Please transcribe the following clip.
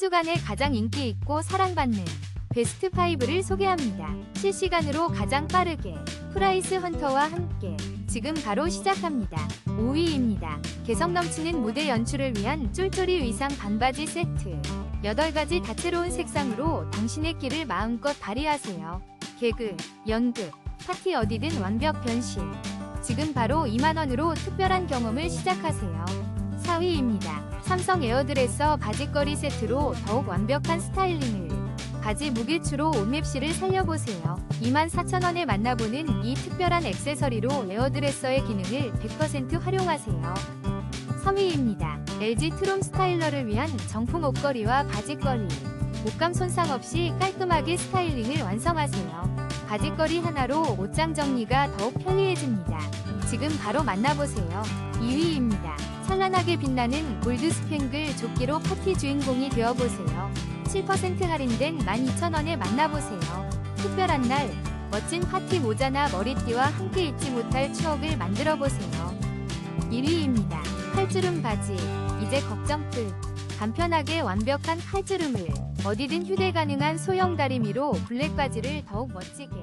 주간에 가장 인기 있고 사랑받는 베스트 5를 소개합니다. 실시간으로 가장 빠르게 프라이스 헌터와 함께 지금 바로 시작합니다. 5위입니다. 개성 넘치는 무대 연출을 위한 쫄쫄이 의상 반바지 세트. 8가지 다채로운 색상으로 당신의 끼를 마음껏 발휘하세요. 개그, 연극, 파티 어디든 완벽 변신. 지금 바로 2만원으로 특별한 경험을 시작하세요. 4위입니다. 삼성 에어드레서 바지거리 세트로 더욱 완벽한 스타일링을. 바지 무게추로 옷맵시를 살려보세요. 24,000원에 만나보는 이 특별한 액세서리로 에어드레서의 기능을 100% 활용하세요. 3위입니다. LG 트롬 스타일러를 위한 정품 옷걸이와 바지걸이. 옷감 손상 없이 깔끔하게 스타일링을 완성하세요. 바지걸이 하나로 옷장 정리가 더욱 편리해집니다. 지금 바로 만나보세요. 2위입니다. 찬란하게 빛나는 골드 스팽글 조끼로 파티 주인공이 되어보세요. 7% 할인된 12,000원에 만나보세요. 특별한 날, 멋진 파티 모자나 머리띠와 함께 잊지 못할 추억을 만들어보세요. 1위입니다. 칼주름 바지. 이제 걱정 끝. 간편하게 완벽한 칼주름을 어디든 휴대 가능한 소형 다리미로 블랙 바지를 더욱 멋지게.